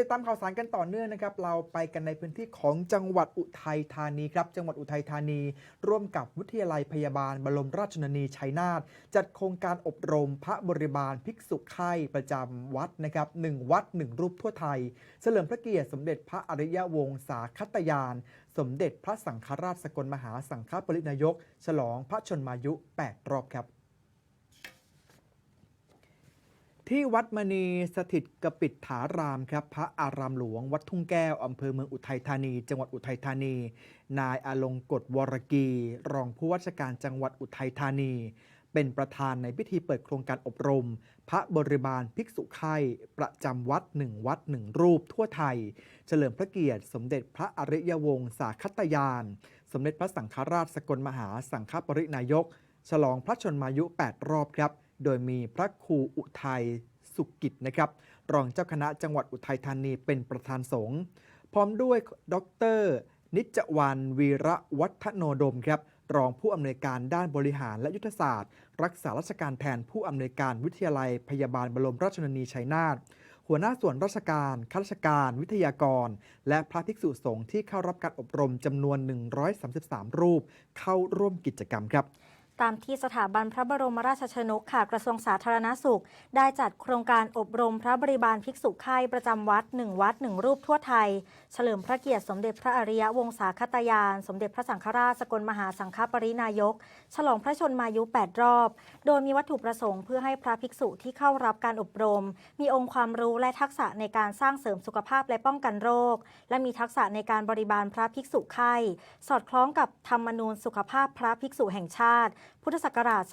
ติดตามข่าวสารกันต่อเนื่องนะครับ เราไปกันในพื้นที่ของจังหวัดอุทัยธานีครับ จังหวัดอุทัยธานี ร่วมกับวิทยาลัยพยาบาลบรมราชชนนีชัยนาทจัดโครงการอบรมพระบริบาลภิกษุไข่ประจำวัดนะครับหนึ่งวัดหนึ่งรูปทั่วไทย เฉลิมพระเกียรติสมเด็จพระอริยวงศาคตยาน สมเด็จพระสังฆราชสกลมหาสังฆปรินายก ฉลองพระชนมายุ 8 รอบครับ ที่วัดมณีสถิตกปิดถารามครับพระอารามหลวง วัดทุ่งแก้ว อำเภอเมืองอุทัยธานี จังหวัดอุทัยธานี นายอาลงกฎวรกี รองผู้ว่าราชการจังหวัดอุทัยธานี เป็นประธานในพิธีเปิดโครงการอบรม พระบริบาลภิกษุไข่ประจำวัดหนึ่งวัดหนึ่งรูปทั่วไทย เฉลิมพระเกียรติ สมเด็จพระอริยวงศาคัตยาน สมเด็จพระสังฆราชสกลมหาสังฆปรินายก ฉลองพระชนมายุ 8 รอบครับ โดยมีพระครูอุทัยสุกิจนะครับ รองเจ้าคณะจังหวัดอุทัยธานีเป็นประธานสงฆ์พร้อมด้วยดร นิจวันวีระวัฒโนดมครับรองผู้อำนวยการด้านบริหารและยุทธศาสตร์ รักษาราชการแทนผู้อำนวยการวิทยาลัยพยาบาลบรมราชชนนีชัยนาทหัวหน้าส่วนราชการข้าราชการ วิทยากร และพระภิกษุสงฆ์ที่เข้ารับการอบรมจำนวน 133 รูป เข้าร่วมกิจกรรมครับ ตามที่สถาบันพระบรมราชชนกค่ะกระทรวงสาธารณสุข ได้จัดโครงการอบรมพระบริบาลภิกษุไข่ประจำวัด 1 วัด 1 รูปทั่วไทย เฉลิมพระเกียรติสมเด็จพระอริยวงศาคตยาน สมเด็จพระสังฆราชสกลมหาสังฆปรินายก ฉลองพระชนมายุ 8 รอบ โดยมีวัตถุประสงค์เพื่อให้พระภิกษุที่เข้ารับการอบรม มีองค์ความรู้และทักษะในการสร้างเสริมสุขภาพและป้องกันโรค และมีทักษะในการบริบาลพระภิกษุไข่สอดคล้องกับธรรมนูญสุขภาพพระภิกษุแห่งชาติพุทธศักราช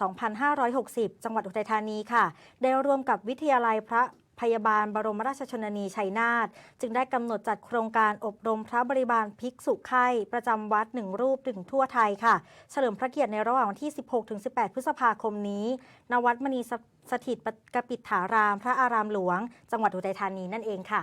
2560 จังหวัดอุทัยธานีค่ะ ได้ร่วมกับวิทยาลัยพระพยาบาลบรมราชชนนีชัยนาทจึงได้กำหนดจัดโครงการอบรมพระบริบาลภิกษุไข่ประจำวัดหนึ่งรูปถึงทั่วไทยค่ะ เฉลิมพระเกียรติในระหว่างวันที่ 16-18 พฤษภาคมนี้ ณ วัดมณีสถิตกปิฏฐาราม พระอารามหลวง จังหวัดอุทัยธานีนั่นเองค่ะ